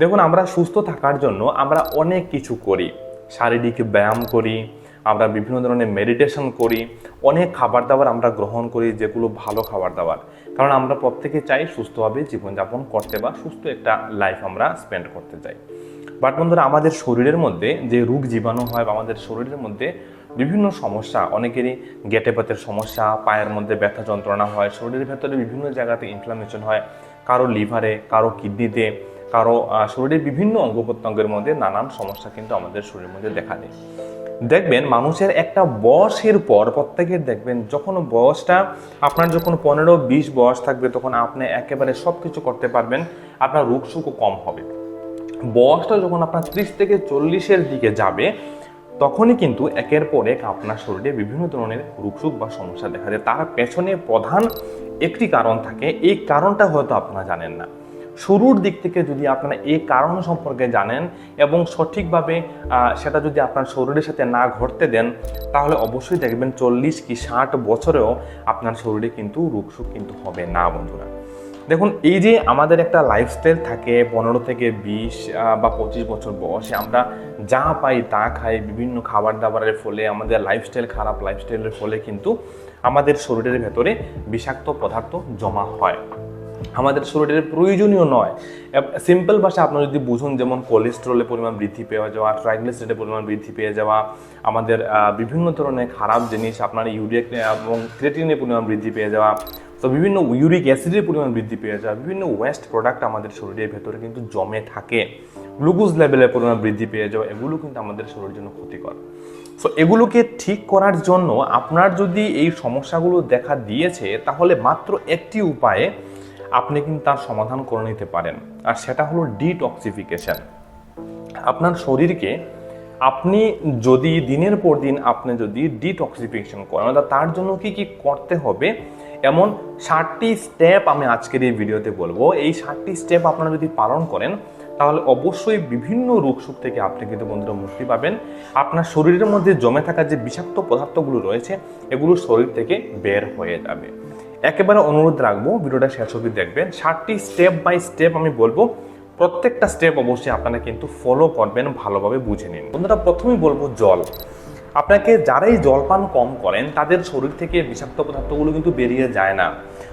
দেখুন, আমরা সুস্থ থাকার জন্য আমরা অনেক কিছু করি। শারীরিক ব্যায়াম করি, আমরা বিভিন্ন ধরনের মেডিটেশন করি, অনেক খাবার দাবার আমরা গ্রহণ করি, যেগুলো ভালো খাবার দাবার কারণ আমরা প্রত্যেকে চাই সুস্থভাবে জীবনযাপন করতে বা সুস্থ একটা লাইফ আমরা স্পেন্ড করতে চাই। বাট বন্ধুরা, আমাদের শরীরের মধ্যে যে রোগ জীবাণু হয় বা আমাদের শরীরের মধ্যে বিভিন্ন সমস্যা, অনেকেরই গেটে পাতের সমস্যা, পায়ের মধ্যে ব্যথা যন্ত্রণা হয়, শরীরের ভেতরে বিভিন্ন জায়গাতে ইনফ্লামেশন হয়, কারও লিভারে কারও কিডনিতে কারও শরীরের বিভিন্ন অঙ্গ প্রত্যঙ্গের মধ্যে নানান সমস্যা কিন্তু আমাদের শরীরের মধ্যে দেখা দেয়। দেখবেন মানুষের একটা বয়সের পর প্রত্যেকের দেখবেন যখন বয়সটা, আপনার যখন পনেরো বিশ বয়স থাকবে তখন আপনি একেবারে সব কিছু করতে পারবেন, আপনার রোগ সুখও কম হবে। বয়সটা যখন আপনার ত্রিশ থেকে চল্লিশের দিকে যাবে, তখনই কিন্তু একের পর এক আপনার শরীরে বিভিন্ন ধরনের রোগসুখ বা সমস্যা দেখা যায় তার পেছনে প্রধান একটি কারণ থাকে, এই কারণটা হয়তো আপনারা জানেন না। শুরুর দিক থেকে যদি আপনারা এই কারণ সম্পর্কে জানেন এবং সঠিকভাবে সেটা যদি আপনার শরীরের সাথে না ঘটতে দেন, তাহলে অবশ্যই দেখবেন চল্লিশ কি ষাট বছরেও আপনার শরীরে কিন্তু রোগসুখ কিন্তু হবে না বন্ধুরা। দেখুন, এই যে আমাদের একটা লাইফস্টাইল থাকে, পনেরো থেকে বিশ বা পঁচিশ বছর বয়সে আমরা যা পাই তা খাই, বিভিন্ন খাবার দাবারের ফলে, আমাদের লাইফস্টাইল খারাপ লাইফস্টাইলের ফলে কিন্তু আমাদের শরীরের ভেতরে বিষাক্ত পদার্থ জমা হয়। আমাদের শরীরের প্রয়োজনীয় নয়। সিম্পল ভাষা আপনারা যদি বুঝুন, যেমন কোলেস্ট্রলের পরিমাণ বৃদ্ধি পেয়ে যাওয়া ট্রাইগ্লিসাইডের পরিমাণ বৃদ্ধি পেয়ে যাওয়া, আমাদের বিভিন্ন ধরনের খারাপ জিনিস, আপনার ইউরিয়া এবং ক্রেটিনের পরিমাণ বৃদ্ধি পেয়ে যাওয়া, তো বিভিন্ন ইউরিক অ্যাসিডের পরিমাণ বৃদ্ধি পেয়ে যাওয়া, বিভিন্ন ওয়েস্ট প্রোডাক্ট আমাদের শরীরের ভেতরে কিন্তু জমে থাকে। গ্লুকোজ লেভেলের পরিমাণ বৃদ্ধি পেয়ে যাওয়া, এগুলো কিন্তু আমাদের শরীরের জন্য ক্ষতিকর। সো এগুলোকে ঠিক করার জন্য আপনার যদি এই সমস্যাগুলো দেখা দিয়েছে, তাহলে মাত্র একটি উপায়ে আপনি কিন্তু তার সমাধান করে নিতে পারেন। আর সেটা হলো ডিটক্সিফিকেশন আপনার শরীরকে আপনি যদি দিনের পর দিন আপনি যদি ডিটক্সিফিকেশন করেন, অর্থাৎ তার জন্য কি কি করতে হবে, এমন ষাটটি স্টেপ আমি আজকের এই ভিডিওতে বলব। এই ষাটটি স্টেপ আপনারা যদি পালন করেন, তাহলে অবশ্যই বিভিন্ন রোগসুখ থেকে আপনি কিন্তু বন্ধুরা মুক্তি পাবেন। আপনার শরীরের মধ্যে জমে থাকা যে বিষাক্ত পদার্থগুলো রয়েছে, এগুলো শরীর থেকে বের হয়ে যাবে। একেবারে অনুরোধ রাখব, ভিডিওটা শেষ অবধি দেখবেন। ষাটটি স্টেপ বাই স্টেপ আমি বলব। প্রত্যেকটা স্টেপ অবশ্যই আপনারা কিন্তু ফলো করবেন, ভালোভাবে বুঝে নিন। বন্ধুরা, প্রথমেই বলব জল। আপনাকে যারাই জলপান কম করেন, তাদের শরীর থেকে বিষাক্ত পদার্থগুলো কিন্তু বেরিয়ে যায় না।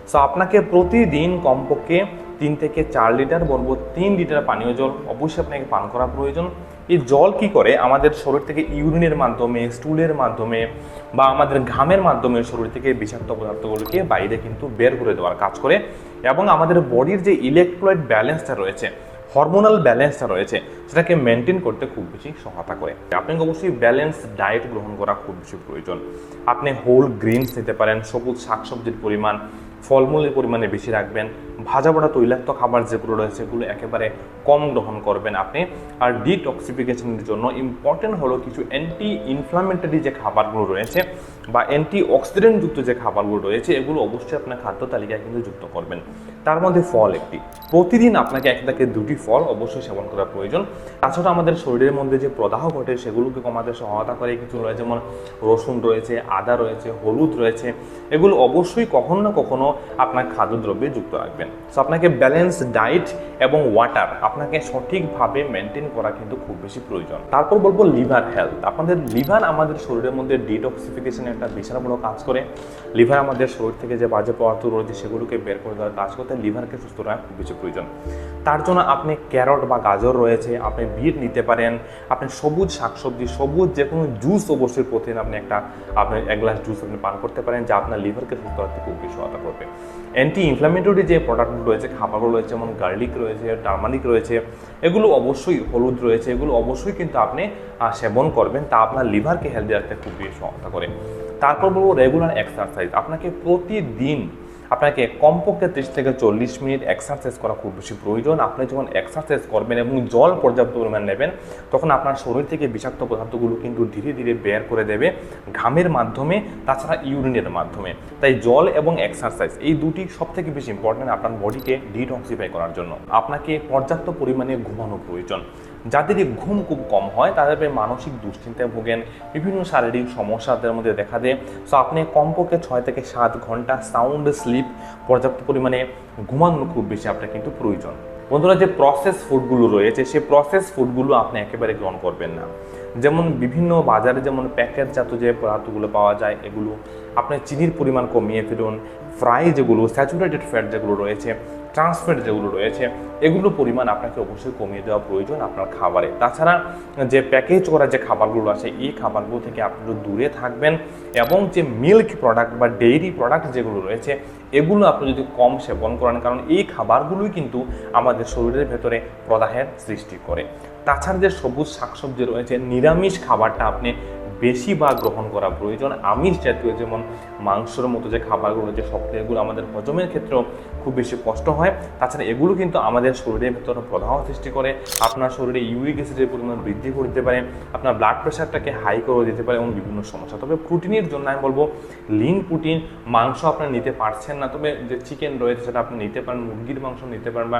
সো আপনাকে প্রতিদিন কমপক্ষে তিন থেকে চার লিটার, বলব তিন লিটার পানীয় জল অবশ্যই আপনাকে পান করা প্রয়োজন। এই জল কি করে? আমাদের শরীর থেকে ইউরিনের মাধ্যমে, স্টুলের মাধ্যমে বা আমাদের ঘামের মাধ্যমে শরীর থেকে বিষাক্ত পদার্থগুলোকে বাইরে কিন্তু বের করে দেওয়ার কাজ করে এবং আমাদের বডির যে ইলেকট্রোলাইট ব্যালেন্সটা রয়েছে হরমোনাল ব্যালেন্সটা রয়েছে, সেটাকে মেনটেন করতে খুব বেশি সহায়তা করে। আপনাকে অবশ্যই ব্যালেন্স ডায়েট গ্রহণ করা খুব বেশি প্রয়োজন। আপনি হোল গ্রিনস নিতে পারেন, সবুজ শাকসবজির পরিমাণ ফলমূলের পরিমাণে বেশি রাখবেন। ভাজা পোড়া তৈলাক্ত খাবার যেগুলো রয়েছে সেগুলো একেবারে কম গ্রহণ করবেন আপনি। আর ডিটক্সিফিকেশনের জন্য ইম্পর্টেন্ট হলো কিছু অ্যান্টি ইনফ্লামেটরি যে খাবারগুলো রয়েছে বা অ্যান্টি অক্সিডেন্টযুক্ত যে খাবারগুলো রয়েছে, এগুলো অবশ্যই আপনার খাদ্য তালিকায় কিন্তু যুক্ত করবেন। তার মধ্যে ফল একটি। প্রতিদিন আপনাকে এক থেকে দুটি ফল অবশ্যই সেবন করা প্রয়োজন। তাছাড়া আমাদের শরীরের মধ্যে যে প্রদাহ ঘটে, সেগুলোকে কমাতে সহায়তা করে কিছু রয়েছে, যেমন রসুন রয়েছে, আদা রয়েছে, হলুদ রয়েছে। এগুলো অবশ্যই কখনো না কখনো আপনার খাদ্যদ্রব্যে যুক্ত রাখবেন। সো আপনাকে ব্যালেন্স ডায়েট এবং ওয়াটার আপনাকে সঠিকভাবে মেনটেন করা কিন্তু খুব বেশি প্রয়োজন। তারপর বলব লিভার হেলথ আপনাদের লিভার আমাদের শরীরের মধ্যে ডিটক্সিফিকেশনে একটা বিশাল বড় কাজ করে। লিভার আমাদের শরীর থেকে যে বাজে পদার্থ রয়েছে, সেগুলোকে বের করে দেওয়ার কাজ করতে লিভারকে সুস্থ রাখা খুব বেশি প্রয়োজন। তার জন্য আপনি ক্যারট বা গাজর রয়েছে, আপনি বিট নিতে পারেন, আপনি সবুজ শাকসবজি, সবুজ যে কোনো জুস অবশ্যই প্রতিদিন আপনি একটা, আপনি এক গ্লাস জুস আপনি পান করতে পারেন, যা আপনার লিভারকে সুস্থ রাখতে খুব বেশি সহায়তা করবে। অ্যান্টি ইনফ্লামেটরি যে প্রোডাক্টগুলো রয়েছে খাবারগুলো রয়েছে, যেমন গার্লিক রয়েছে টার্মারিক রয়েছে, এগুলো অবশ্যই হলুদ রয়েছে, এগুলো অবশ্যই কিন্তু আপনি সেবন করবেন, তা আপনার লিভারকে হেলদি রাখতে খুব বেশি সহায়তা করে। তারপর বলব রেগুলার এক্সারসাইজ আপনাকে প্রতিদিন আপনাকে কমপক্ষে ত্রিশ থেকে চল্লিশ মিনিট এক্সারসাইজ করা খুব বেশি প্রয়োজন। আপনি যখন এক্সারসাইজ করবেন এবং জল পর্যাপ্ত পরিমাণ নেবেন, তখন আপনার শরীর থেকে বিষাক্ত পদার্থগুলো কিন্তু ধীরে ধীরে বের করে দেবে ঘামের মাধ্যমে, তাছাড়া ইউরিনের মাধ্যমে। তাই জল এবং এক্সারসাইজ এই দুটি সব থেকে বেশি ইম্পর্টেন্ট আপনার বডিকে ডিটক্সিফাই করার জন্য। আপনাকে পর্যাপ্ত পরিমাণে ঘুমানো প্রয়োজন। যাদের ঘুম খুব কম হয়, তাদের মানসিক দুশ্চিন্তায় ভোগেন। বিভিন্ন শারীরিক সমস্যা তাদের মধ্যে দেখা দেয়। সো আপনি কমপক্ষে ছয় থেকে সাত ঘণ্টা সাউন্ড স্লিপ পর্যাপ্ত পরিমাণে ঘুমানো খুব বেশি আপনার কিন্তু প্রয়োজন। বন্ধুরা, যে প্রসেস ফুডগুলো রয়েছে সেই প্রসেস ফুডগুলো আপনি একেবারে গ্রহণ করবেন না। যেমন বিভিন্ন বাজারে যেমন প্যাকেটজাত যে পদার্থগুলো পাওয়া যায়, এগুলো আপনি চিনির পরিমাণ কমিয়ে ফেলুন ফ্রাই যেগুলো স্যাচুরেটেড ফ্যাট যেগুলো রয়েছে ট্রান্সফ্যাট যেগুলো রয়েছে, এগুলো পরিমাণ আপনাকে অবশ্যই কমিয়ে দেওয়া প্রয়োজন আপনার খাবারে। তাছাড়া যে প্যাকেজ করা যে খাবারগুলো আছে, এই খাবারগুলো থেকে আপনি দূরে থাকবেন এবং যে মিল্ক প্রোডাক্ট বা ডেইরি প্রোডাক্ট যেগুলো রয়েছে, এগুলো আপনি যদি কম সেবন করেন, কারণ এই খাবারগুলোই কিন্তু আমাদের শরীরের ভেতরে প্রদাহের সৃষ্টি করে। তাছাড়া যে সবুজ শাকসবজি রয়েছে, নিরামিষ খাবারটা আপনি বেশি বা গ্রহণ করা প্রয়োজন। আমিষ জাতীয় যেমন মাংসের মতো যে খাবারগুলো যে শক্ত এগুলো আমাদের হজমের ক্ষেত্রেও খুব বেশি কষ্ট হয়। তাছাড়া এগুলো কিন্তু আমাদের শরীরের ভেতরে প্রদাহ সৃষ্টি করে। আপনার শরীরে ইউরিক অ্যাসিডের পরিমাণ বৃদ্ধি করে দিতে পারে, আপনার ব্লাড প্রেশারটাকে হাই করে দিতে পারে এবং বিভিন্ন সমস্যা। তবে প্রোটিনের জন্য আমি বলব লিন প্রোটিন মাংস আপনারা নিতে পারছেন না। তবে যে চিকেন রয়েছে, সেটা আপনি নিতে পারেন, মুরগির মাংস নিতে পারেন বা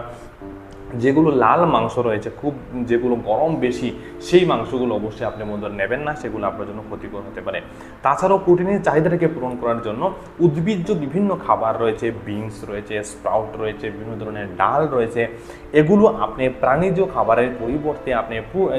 যেগুলো লাল মাংস রয়েছে, খুব যেগুলো গরম বেশি, সেই মাংসগুলো অবশ্যই আপনি মধ্যে নেবেন না, সেগুলো আপনার জন্য ক্ষতিকর হতে পারে। তাছাড়াও প্রোটিনের চাহিদাটাকে পূরণ করার জন্য উদ্ভিজ্জ বিভিন্ন খাবার রয়েছে, বিনস রয়েছে, স্প্রাউট রয়েছে, বিভিন্ন ধরনের ডাল রয়েছে। এগুলো আপনি প্রাণীজ খাবারের পরিবর্তে আপনি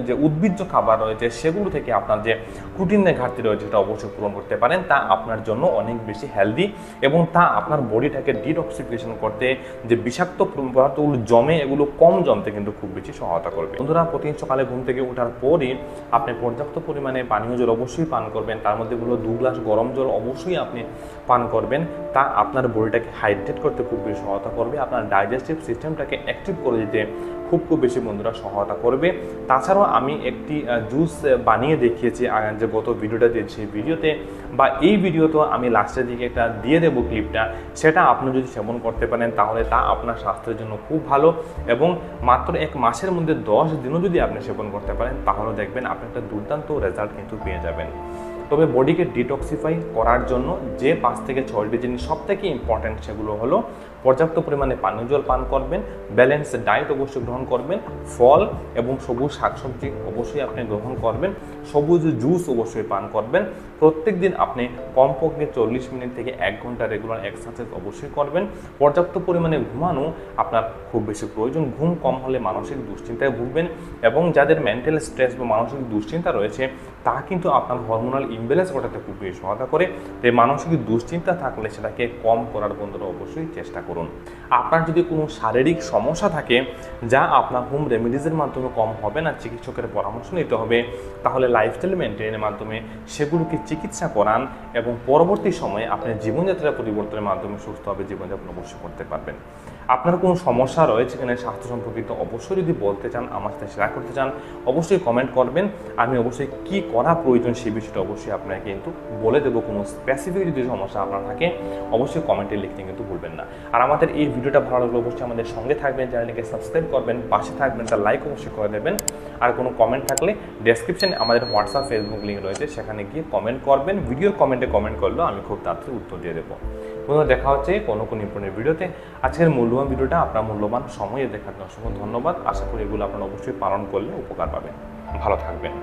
যে উদ্ভিজ্জ খাবার রয়েছে, সেগুলো থেকে আপনার যে প্রোটিনের ঘাটতি রয়েছে, সেটা অবশ্যই পূরণ করতে পারেন। তা আপনার জন্য অনেক বেশি হেলদি এবং তা আপনার বডিটাকে ডিটক্সিফিকেশন করতে, যে বিষাক্ত পদার্থগুলো জমে, এগুলো কম জমতে কিন্তু খুব বেশি সহায়তা করবে। বন্ধুরা প্রতিদিন সকালে ঘুম থেকে ওঠার পরই আপনি পর্যাপ্ত পরিমাণে পানীয় জল অবশ্যই পান করবেন। তার মধ্যে হলো দু গ্লাস গরম জল অবশ্যই আপনি পান করবেন। তা আপনার বডিটাকে হাইড্রেট করতে খুব বেশি সহায়তা করবে। আপনার ডাইজেস্টিভ সিস্টেমটাকে অ্যাক্টিভ করে দিতে খুব খুব বেশি বন্ধুরা সহায়তা করবে। তাছাড়াও আমি একটি জুস বানিয়ে দেখিয়েছি যে গত ভিডিওটা দিয়েছি ভিডিওতে। বা এই ভিডিওতে আমি লাস্টের দিকে একটা দিয়ে দেবো ক্লিপটা সেটা আপনি যদি সেবন করতে পারেন, তাহলে তা আপনার স্বাস্থ্যের জন্য খুব ভালো। এবং মাত্র এক মাসের মধ্যে দশ দিনও যদি আপনি সেবন করতে পারেন, তাহলে দেখবেন আপনি একটা দুর্দান্ত রেজাল্ট কিন্তু পেয়ে যাবেন। তবে বডিকে ডিটক্সিফাই করার জন্য যে পাঁচ থেকে ছয়টি জিনিস সব থেকে ইম্পর্ট্যান্ট সেগুলো হলো পর্যাপ্ত পরিমাণে পানীয় জল পান করবেন ব্যালেন্স ডায়েট অবশ্যই গ্রহণ করবেন, ফল এবং সবুজ শাকসবজি অবশ্যই আপনি গ্রহণ করবেন, সবুজ জুস অবশ্যই পান করবেন প্রত্যেক দিন আপনি কমপক্ষে চল্লিশ মিনিট থেকে এক ঘণ্টা রেগুলার এক্সারসাইজ অবশ্যই করবেন, পর্যাপ্ত পরিমাণে ঘুমানো আপনার খুব বেশি প্রয়োজন, ঘুম কম হলে মানসিক দুশ্চিন্তায় ভুগবেন এবং যাদের মেন্টাল স্ট্রেস বা মানসিক দুশ্চিন্তা রয়েছে, তা কিন্তু আপনার হরমোনাল ইমব্যালেন্স ঘটাতে খুব বেশি সহায়তা করে, তাই মানসিক দুশ্চিন্তা থাকলে সেটাকে কম করার বন্ধুরা অবশ্যই চেষ্টা করুন। আপনার যদি কোনো শারীরিক সমস্যা থাকে, যা আপনার হোম রেমেডিজের মাধ্যমে কম হবে না, চিকিৎসকের পরামর্শ নিতে হবে, তাহলে লাইফস্টাইল মেনটেনের মাধ্যমে সেগুলোকে চিকিৎসা করান এবং পরবর্তী সময়ে আপনার জীবনযাত্রা পরিবর্তনের মাধ্যমে সুস্থভাবে জীবনযাপন অবশ্যই করতে পারবেন। আপনার কোনো সমস্যা রয়েছে কিনা স্বাস্থ্য সম্পর্কিত অবশ্যই যদি বলতে চান, আমার সাথে শেয়ার করতে চান, অবশ্যই কমেন্ট করবেন। আমি অবশ্যই কি করা প্রয়োজন সেই বিষয়টা অবশ্যই আপনাকে কিন্তু বলে দেবো। কোনো স্পেসিফিক যদি সমস্যা আপনার থাকে, অবশ্যই কমেন্টে লিখতে কিন্তু ভুলবেন না। আর আমাদের এই ভিডিওটা ভালো লাগলে অবশ্যই আমাদের সঙ্গে থাকবেন চ্যানেলটিকে সাবস্ক্রাইব করবেন, পাশে থাকবেন, তার লাইক অবশ্যই করে দেবেন। আর কোনো কমেন্ট থাকলে ডেসক্রিপশনে আমাদের হোয়াটসঅ্যাপ ফেসবুক লিঙ্ক রয়েছে, সেখানে গিয়ে কমেন্ট করবেন। ভিডিওর কমেন্টে কমেন্ট করলেও আমি খুব তাড়াতাড়ি উত্তর দিয়ে দেবো। বন্ধুরা দেখা হচ্ছে কোনো কোনো ইম্পর্টেন্ট ভিডিওতে। আজকের মূল্যবান ভিডিওটা আপনার মূল্যবান সময়ে দেখার জন্য অসংখ্য ধন্যবাদ। আশা করি এগুলো আপনারা অবশ্যই পালন করলে উপকার পাবেন। ভালো থাকবেন।